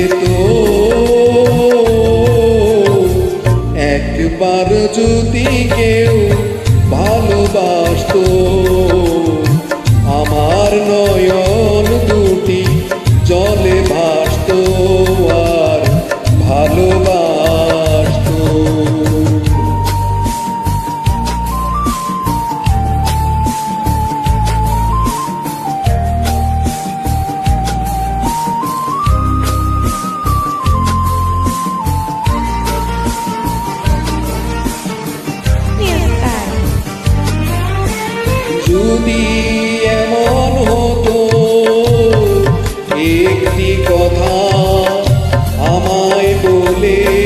পেত একবার যদি কেউ যদি এমন হতো একটি কথা আমায় বলে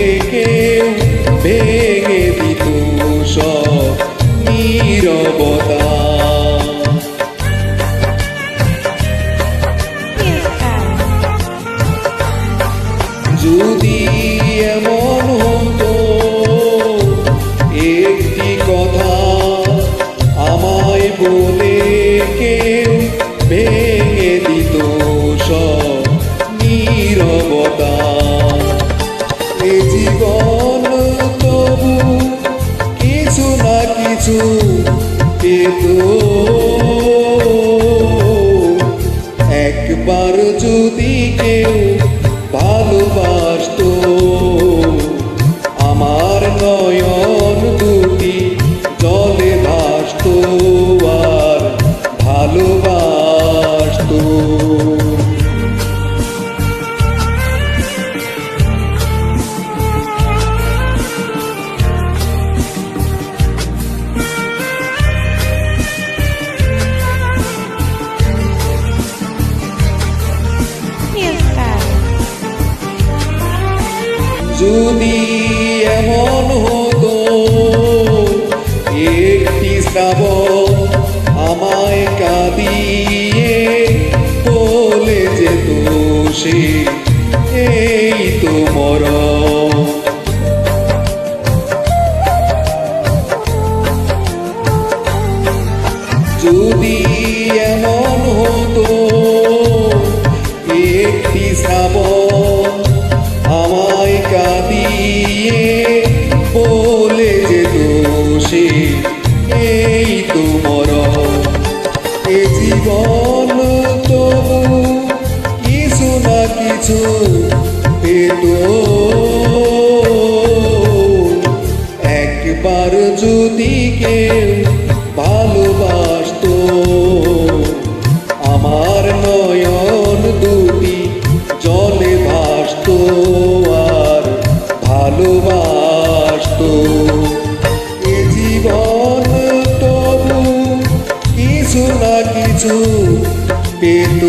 কিছু পেত একবার যদি কেউ ভালোবাসত আমার নয়ন যদি এমন হতো, একটি শ্রাবণ আমায় কাঁদিয়ে বলে যেত সে, এই তো মরণ। যদি এমন হতো, একটি শ্রাবণ বলে যে দোষে, এই তো মরণ। এ জীবন তবু কিছু না কিছু পেত একবার যদি কেউ পেত